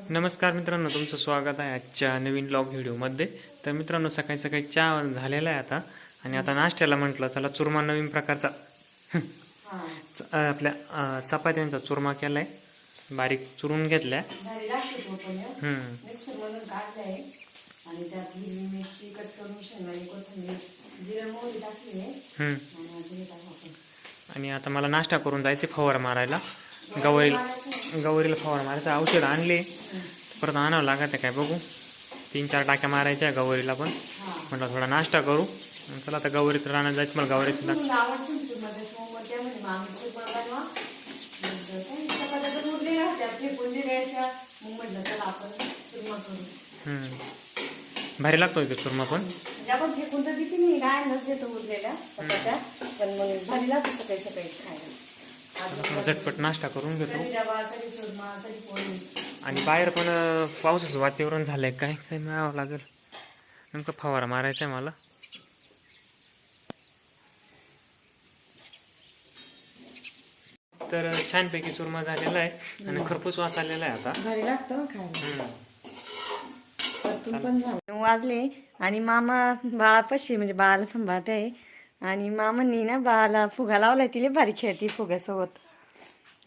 नमस्कार मित्रांनो तुमचं स्वागत आहे आजच्या नवीन ब्लॉग व्हिडिओमध्ये तर मित्रांनो सकाळी सकाळी चहा झालेला आहे आता. आणि आता नाश्त्याला म्हटलं चला चुरमा नवीन प्रकारचा आपल्या चपात्यांचा चुरमा केलाय. बारीक चुरून घेतल्या. आणि आहे. आता मला नाश्ता करून जायचे फवारा मारायला. गवरीला गवरीला फवारा मारायचं औषध आणले. परत आणावं लागत काय बघू. तीन चार टाक्या मारायच्या आहे गवरीला पण. म्हटलं थोडा नाश्ता करू. चला आता गवरीत राहण्यात जायचं मला. हम्म. भारी लागतो इथे चुरमा पण. आपण फेकून तर किती नाही काय नसते तो पण मग भारी लागते सकाळी सकाळी खायला. झटपट नाश्ता करून घेतो. आणि बाहेर पण पावसाचं वातावरण झालंय. काय काय मिळावं लागेल? नेमकं फवारा मारायचा आहे मला. तर छानपैकी चुरमा झालेला आहे आणि खरपूस वास आलेला आहे आता. झालं. वाजले आणि मामा बाळापाशी म्हणजे बाळाला सांभाळते आहे. आणि मामांनी ना बाळाला फुगा लावलाय तिला भारी खेळती फुग्यासोबत.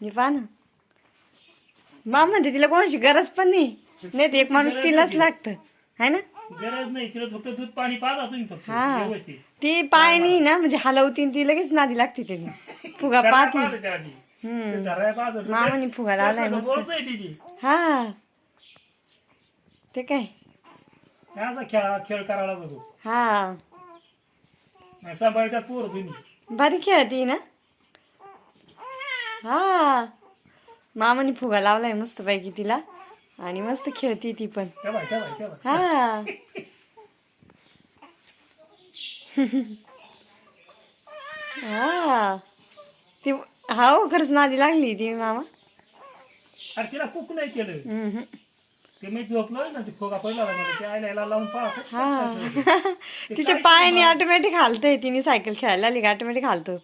हे पहा ना. मामा म्हणते तिला कोणाची गरज पण नाही. नाही ते एक माणूस तिलाच लागतं. है ना? गरज नाही. तिला फक्त दूध पाणी तुम्ही फक्त. हा. व्यवस्थित. ती पायनी ना म्हणजे हलवती आणि ती लगेच नादी लागते त्याने. फुगा पाहते. त्या आधी. हम्म. धरायला मामाने फुगा लावलाय तसं मस्त. बोलत नाही तिची. हा. ते काय? हे असा खेळ खेळ करावा लागतो हा. नाही सांभाळतात पोर तुम्ही. भारी खेळती ना? हा. मामाने फुगा लावलाय मस्त पैकी तिला. आणि मस्त खेळती ती पण. तेव्हा तेव्हा तेव्हा हा. हा. ती हा हो खरंच नादी लागली ती मामा. अरे तिला कुक नाही केलं. हम्म. ते मी झोपलोय ना ते फोगा पडला होता मला ते आयला याला लावून पाहतो तिच्या पायाने ऑटोमॅटिक हालतंय तिने सायकल खेळायला आली का ऑटोमॅटिक हालतो.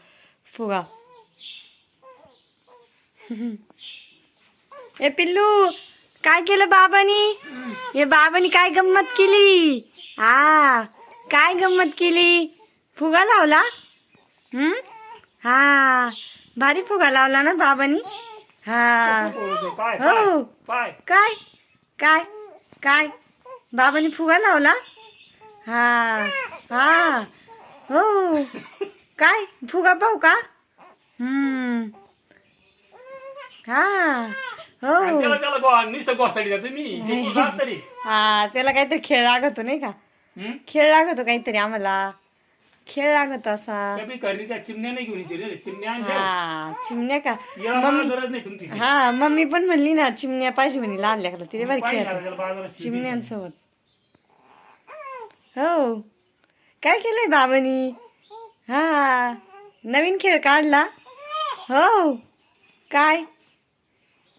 फुगा. ए पिल्लू काय केलं बाबानी? हे बाबानी काय गंमत केली? हा काय गंमत केली? फुगा लावला? हम्म? हा भारी फुगा लावला ना बाबानी? हा. हो. काय? काय? काय? बाबांनी फुगा लावला? हा हा. हो. काय? फुगा पाहू का? हम्म. हा. हो. त्याला त्याला गो- नुसतं गोसाडी द्या तुम्ही ते कुठं जात तरी. हा त्याला काहीतरी खेळ लागतो नाही का? हम्म? खेळ लागतो काहीतरी आम्हाला. खेळ लागतो असा त्या त्या चिमण्या नाही घेऊन येते रे चिमण्या आणल्या हा चिमण्या का? याला मला गरज नाही तुमची. हा मम्मी पण म्हणली ना चिमण्या पाहिजे म्हणे लहान लेकरं तिथे बरं बाजारात चिमण्यांसोबत. हो. काय केलंय बाबांनी? हा नवीन खेळ काढला? हो. काय?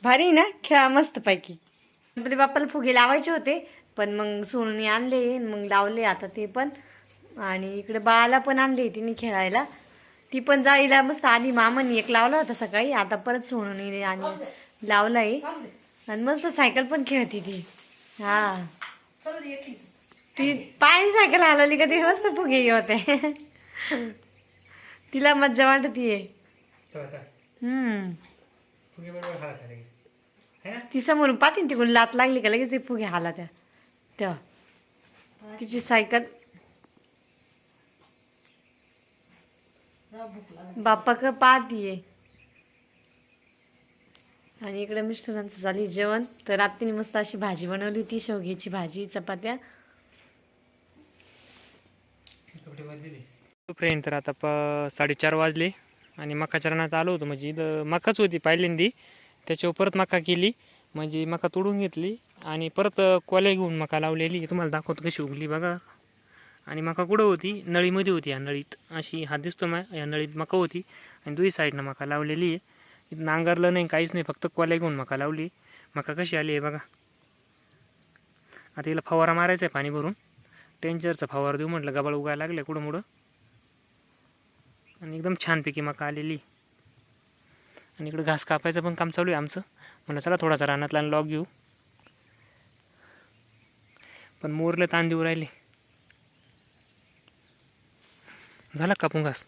भारी ना खेळा मस्त पैकी. गणपती बाप्पाला फुगे लावायचे होते पण मग सोनूने आणले मग लावले आता ते पण. आणि इकडे बाळाला पण आणले तिने खेळायला. ती पण जाळीला मस्त आधी मामाने एक लावला होता सकाळी. आता परत सोनूने आणि लावलाय. आणि मस्त सायकल पण खेळते ती. हा. ती पायी सायकल हलवली का ती मस्त फुगे हे होते. तिला मज्जा वाटतीये हम्म. ती समोरून पाहते तिकडून लात लागली का लगेच ते फुगे हाला त्या तेव्हा. तिची सायकल बाप्पा का पाहतीये. आणि इकडे मिस्टरांचं झाली जेवण. तर रात्रीने मस्त अशी भाजी बनवली होती शेवग्याची भाजी चपात्या. फ्रेंड तर आता प साडेचार वाजले आणि मका चरणात आलो होतो. म्हणजे इथं मकाच होती पहिल्यांदी. त्याच्यावर परत मका केली. म्हणजे मका तोडून घेतली आणि परत कोल्या घेऊन मका लावलेली. तुम्हाला दाखवतो कशी उगली बघा. आणि मका कुठं होती? नळीमध्ये होती या नळीत. अशी हात दिसतो मा या नळीत मका होती. आणि दुई साईडनं मका लावलेली आहे. नांगरलं नाही काहीच नाही फक्त कोल्या घेऊन मका लावली. मका कशी आली आहे बघा. आता हिला फवारा मारायचा आहे पाणी भरून. टेंचरचा फवारा देऊ म्हटलं गबाळ उगायला लागलं कुठं मुडं. आणि एकदम छानपैकी मका आलेली. आणि इकडं घास कापायचं पण काम चालू आहे आमचं. म्हणलं चला थोडासा रानातला लॉग घेऊ. पण मोरले ताण देऊ राहिले. झाला कापून घास